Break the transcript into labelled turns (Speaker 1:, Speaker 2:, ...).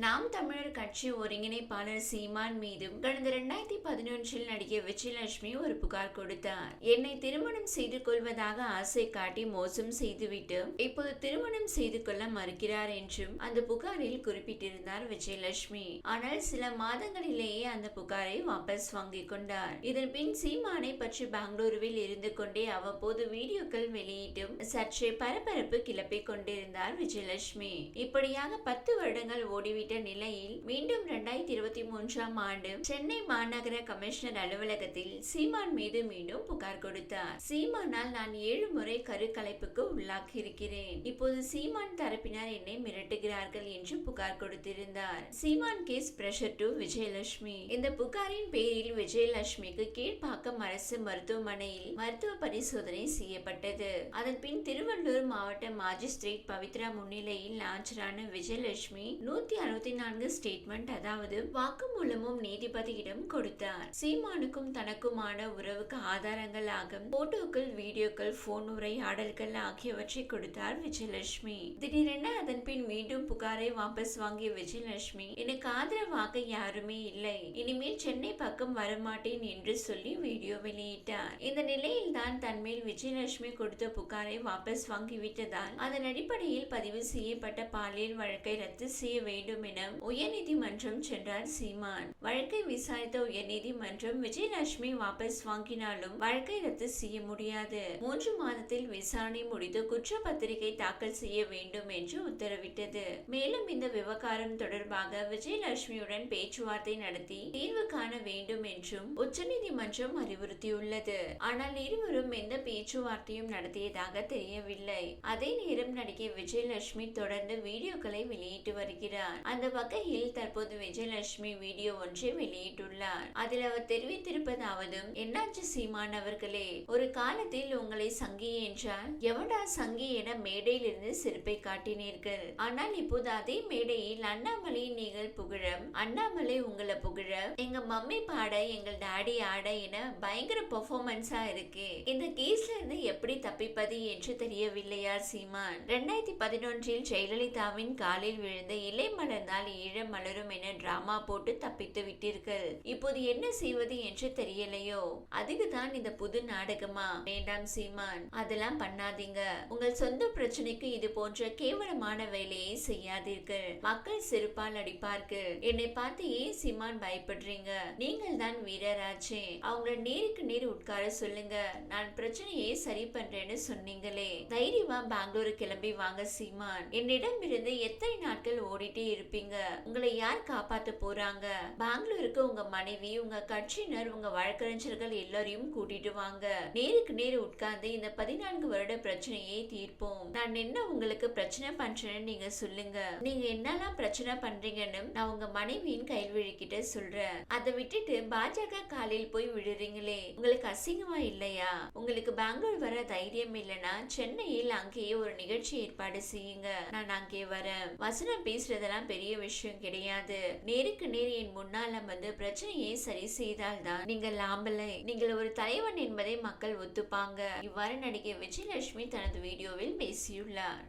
Speaker 1: நாம் தமிழர் கட்சி ஒருங்கிணைப்பாளர் சீமான் மீதும் கடந்த இரண்டாயிரத்தி பதினொன்றில் நடிகை விஜயலட்சுமி ஒரு புகார் கொடுத்தார். என்னை திருமணம் செய்து கொள்வதாக ஆசை காட்டி மோசம் செய்துவிட்டு இப்போது திருமணம் செய்து கொள்ள மறுக்கிறார் என்றும் அந்த புகாரில் குறிப்பிட்டிருந்தார் விஜயலட்சுமி. ஆனால் சில மாதங்களிலேயே அந்த புகாரை வாபஸ் வாங்கிக் கொண்டார். இதன் பின் சீமானை பற்றி பெங்களூருவில் இருந்து கொண்டே அவ்வப்போது வீடியோக்கள் வெளியிட்டும் சற்றே பரபரப்பு கிளப்பிக் கொண்டிருந்தார் விஜயலட்சுமி. இப்படியாக பத்து வருடங்கள் ஓடிவிட்ட நிலையில் மீண்டும் இரண்டாயிரத்தி இருபத்தி மூன்றாம் ஆண்டு சென்னை மாநகர கமிஷனர் அலுவலகத்தில் சீமான் மீது மீண்டும் புகார் கொடுத்தார். சீமானால் நான் ஏழு முறை கருக்கலைப்புக்கு உள்ளாக்கி இருக்கிறேன் இப்போது சீமான் தரப்பினர் என்னை மிரட்டுகிறார்கள் என்று புகார் கொடுத்திருந்தார். Seeman case pressure to Vijayalakshmi. இந்த புகாரின் பேரில் விஜயலட்சுமிக்கு கீழ்ப்பாக்கம் அரசு மருத்துவமனையில் மருத்துவ பரிசோதனை செய்யப்பட்டது. அதன் பின் திருவள்ளூர் மாவட்ட மாஜிஸ்ட்ரேட் பவித்ரா முன்னிலையில் ஆஜரான விஜயலட்சுமி நூத்தி அறுபத்தி நான்கு ஸ்டேட்மெண்ட் அதாவது வாக்குமூலமும் நீதிபதியிடம் கொடுத்தார். சீமானுக்கும் தனக்குமான உறவுக்கு ஆதாரங்களாக போட்டோக்கள் வீடியோக்கள் போன் உரையாடல்கள் ஆகியவற்றை கொடுத்தார் விஜயலட்சுமி. திடீரென அதன் பின் மீண்டும் புகாரை வாபஸ் வாங்கிய விஜயலட்சுமி எனக்கு ஆதரவாக யாருமே இல்லை. இனிமேல் சென்னை பக்கம் வரமாட்டேன் என்று சொல்லி வீடியோ வெளியிட்டார். இந்த நிலையில் தான் தன்மேல் விஜயலட்சுமி கொடுத்த புகாரை வாபஸ் வாங்கிவிட்டதால் அதன் அடிப்படையில் பதிவு செய்யப்பட்ட பாலியல் வழக்கை ரத்து செய்ய வேண்டும் வேண்டும் என உயர்நீதிமன்றம் சென்றார் சீமான். வழக்கை விசாரித்த உயர்நீதிமன்றம் விஜயலட்சுமி வாபஸ் வாங்கினாலும் வழக்கை ரத்து செய்ய முடியாது. மூன்று மாதத்தில் விசாரணை முடித்து குற்றப்பத்திரிகை தாக்கல் செய்ய வேண்டும் என்று உத்தரவிட்டது. மேலும் இந்த விவகாரம் தொடர்பாக விஜயலட்சுமியுடன் பேச்சுவார்த்தை நடத்தி தீர்வு காண வேண்டும் என்றும் உச்சநீதிமன்றம் அறிவுறுத்தியுள்ளது. ஆனால் இருவரும் எந்த பேச்சுவார்த்தையும் நடத்தியதாக தெரியவில்லை. அதே நேரம் நடிகை விஜயலட்சுமி தொடர்ந்து வீடியோக்களை வெளியிட்டு வருகிறார். அந்த வகையில் தற்போது விஜயலட்சுமி வீடியோ ஒன்றை வெளியிட்டுள்ளார். அதில் அவர் தெரிவித்திருப்பதாவது என்னாச்சு சீமான் அவர்களே? ஒரு காலத்தில் உங்களை சங்கி என்றால் எவடா சங்கி என மேடையில் இருந்து சிரிப்பை காட்டினீர்கள்? ஆனால் இப்போது அதே மேடையில் அண்ணாமலை நீங்கள் புகழ அண்ணாமலை உங்களை புகழ எங்க மம்மி பாட எங்கள் டாடி ஆட என பயங்கர பெர்ஃபார்மன்ஸா இருக்கு. இந்த கேஸ்ல இருந்து எப்படி தப்பிப்பது என்று தெரியவில்லையா சீமான்? ரெண்டாயிரத்தி பதினொன்றில் ஜெயலலிதாவின் காலில் விழுந்த இலை மலர்ந்தால் ஈழம் மலரும் என டிராமா போட்டு தப்பித்து விட்டீர்கள். இப்போது என்ன செய்வது என்று தெரியலையோ? அதுக்கு தான் இந்த புது நாடகமா? வேண்டாம் சீமான் அதெல்லாம் பண்ணாதீங்க. உங்கள் சொந்த பிரச்சனைக்கு இது போன்ற கேவலமான வேலையை செய்யாதீர்கள். மக்கள் செருப்பால் அடிப்பார்கள். என்னை பார்த்து ஏன் சீமான் பயப்படுறீங்க? நீங்கள் தான் வீரராச்சே அவங்கள நேருக்கு நேர் உட்கார சொல்லுங்க. நான் பிரச்சனையை சரி பண்றேன்னு சொன்னீங்களே. தைரியமா பெங்களூரு கிளம்பி வாங்க சீமான். என்னிடம் இருந்து எத்தனை நாட்கள் ஓடிட்டே இருப்பீங்க. உங்களை யார் காப்பாத்த போறாங்க? பெங்களூருக்கு உங்க மனைவி உங்க கட்சியினர் உங்க வழக்கறிஞர்கள் எல்லாரையும் கூட்டிட்டு வாங்க. நேருக்கு நேர் உட்கார்ந்து இந்த பதினான்கு வருட பிரச்சனையை தீர்ப்போம். நான் என்ன உங்களுக்கு பிரச்சனை பண்றேன்னு நீங்க சொல்லுங்க. நீங்க என்னெல்லாம் பிரச்சனை பண்றீங்கன்னு நான் உங்க மனைவியின் கைல்வழி கிட்ட சொல்றேன். அதை விட்டுட்டு பாஜக காலில் போய் விழுறீங்களே. உங்களுக்கு அசிங்கமா இல்லையா? உங்களுக்கு பெங்களூர் வர தைரியம் இல்லைன்னா சென்னையில் அங்கேயே ஒரு நிகழ்ச்சி ஏற்பாடு செய்யுங்க. நான் அங்கே வரேன். வசனம் பேசுறதெல்லாம் பெரிய விஷயம் கிடையாது. நேருக்கு நேர் என் முன்னால வந்து பிரச்சனையை சரி செய்தால் தான் நீங்கள் லாம்பலை நீங்கள் ஒரு தலைவன் என்பதை மக்கள் ஒத்துப்பாங்க. இவ்வாறு நடிகை விஜயலட்சுமி தனது வீடியோவில் பேசியுள்ளார்.